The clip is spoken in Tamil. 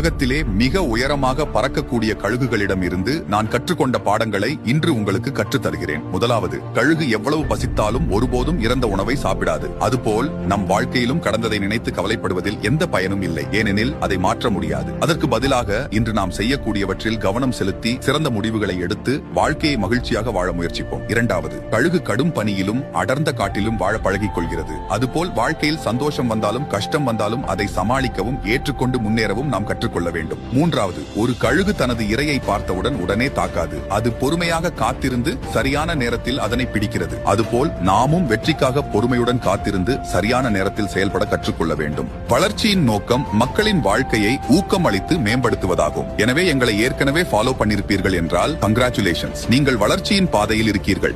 உலகத்திலே மிக உயரமாக பறக்கக்கூடிய கழுகுகளிடம் இருந்து நான் கற்றுக்கொண்ட பாடங்களை இன்று உங்களுக்கு கற்றுத் தருகிறேன் முதலாவது கழுகு எவ்வளவு பசித்தாலும் ஒருபோதும் இறந்த உணவை சாப்பிடாது. அதுபோல் நம் வாழ்க்கையிலும் கடந்ததை நினைத்து கவலைப்படுவதில் எந்த பயனும் இல்லை. ஏனெனில் அதை மாற்ற முடியாது. அதற்கு பதிலாக இன்று நாம் செய்யக்கூடியவற்றில் கவனம் செலுத்தி சிறந்த முடிவுகளை எடுத்து வாழ்க்கையை மகிழ்ச்சியாக வாழ முயற்சிப்போம். இரண்டாவது கழுகு கடும் பணியிலும் அடர்ந்த காட்டிலும் வாழ பழகிக் கொள்கிறது அதுபோல் வாழ்க்கையில் சந்தோஷம் வந்தாலும் கஷ்டம் வந்தாலும் அதை சமாளிக்கவும் ஏற்றுக்கொண்டு முன்னேறவும் நாம் கொள்ள வேண்டும். மூன்றாவது ஒரு கழுகு தனது இரையை பார்த்தவுடன் உடனே தாக்காது. அது பொறுமையாக காத்திருந்து சரியான நேரத்தில் அதனை பிடிக்கிறது. அதுபோல் நாமும் வெற்றிக்காக பொறுமையுடன் காத்திருந்து சரியான நேரத்தில் செயல்பட கற்றுக்கொள்ள வேண்டும். வளர்ச்சியின் நோக்கம் மக்களின் வாழ்க்கையை ஊக்கம் அளித்து மேம்படுத்துவதாகும். எனவே எங்களை ஏற்கனவே ஃபாலோ பண்ணிருப்பீர்கள் என்றால் கங்க்ராச்சுலேஷன்ஸ் நீங்கள் வளர்ச்சியின் பாதையில் இருக்கீர்கள்.